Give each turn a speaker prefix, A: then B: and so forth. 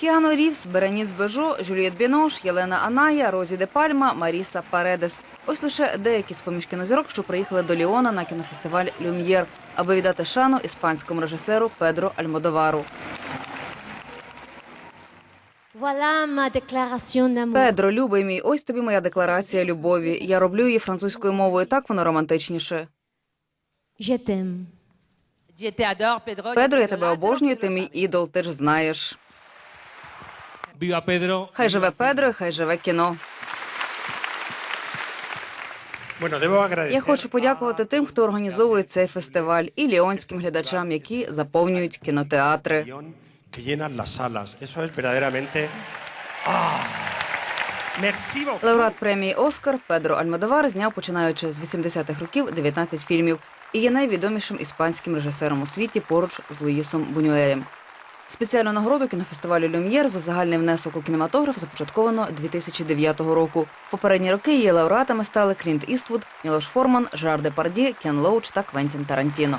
A: Кіану Рівс, Береніс Бежо, Жюліет Бінош, Єлена Аная, Розі Де Пальма, Маріса Паредес. Ось лише деякі з поміж кінозірок, що приїхали до Ліона на кінофестиваль Люм'єр, аби віддати шану іспанському режисеру Педро Альмодовару. Педро, любий мій, ось тобі моя декларація любові. Я роблю її французькою мовою, так воно романтичніше. Педро, я тебе обожнюю, ти мій ідол, ти ж знаєш.
B: Viva Pedro.
A: Хай живе Педро, хай живе кіно. Я хочу подякувати тим, хто організовує цей фестиваль, і ліонським глядачам, які заповнюють кінотеатри.
C: ¡Ah!
A: Лауреат премії Оскар Педро Альмодовар зняв, починаючи з 80-х років, 19 фільмів і є найвідомішим іспанським режисером у світі поруч з Луїсом Бунюелем. Спеціальну нагороду кінофестивалю Люм'єр за загальний внесок у кінематограф започатковано 2009 року. В попередні роки її лауреатами стали Клінт Іствуд, Мілош Форман, Жерар Депарді, Кен Лоуч та Квентін Тарантіно.